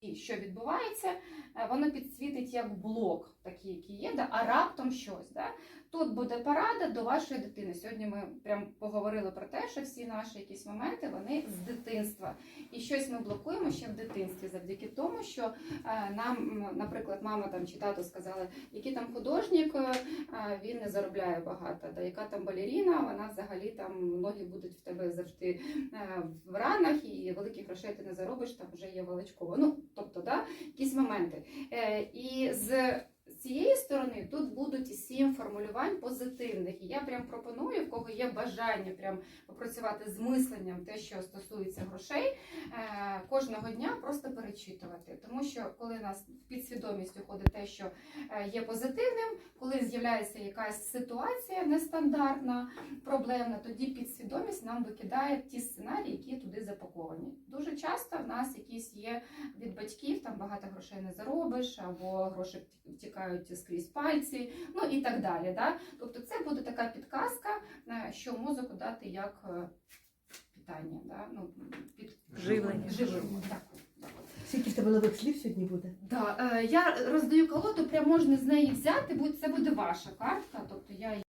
І що відбувається, е, воно підсвітить як блок, такий, який є, да, а раптом щось. Да? Тут буде порада до вашої дитини. Сьогодні ми прям поговорили про те, що всі наші якісь моменти вони з дитинства. І щось ми блокуємо ще в дитинстві, завдяки тому, що е, нам, наприклад, мама там чи тато сказали, який там художник, е, він не заробляє багато, да, яка там балеріна, вона взагалі там ноги будуть в тебе завжди е, в ранах, і великих грошей ти не заробиш, там вже є величково. Ну, тобто, да, якісь моменти. Е, І з цієї сторони тут будуть і сім формулювань позитивних. І я прям пропоную, в кого є бажання прям попрацювати з мисленням, те, що стосується грошей, е, кожного дня просто перечитувати. Тому що коли у нас в підсвідомість уходить те, що е, є позитивним, коли з'являється якась ситуація нестандартна, проблемна, тоді підсвідомість нам викидає ті сценарії, які туди запаковані. Дуже часто в нас якісь є від батьків, там багато грошей не заробиш, або гроші втікають скрізь пальці, ну і так далі. Да? Тобто це буде така підказка, е, що мозоку дати як е, питання, да? ну, під Живлення. живлення. Дякую. Скільки в тебе нових слів сьогодні буде? Да, е, я роздаю колоду, прям можна з неї взяти, будь- це буде ваша картка, тобто я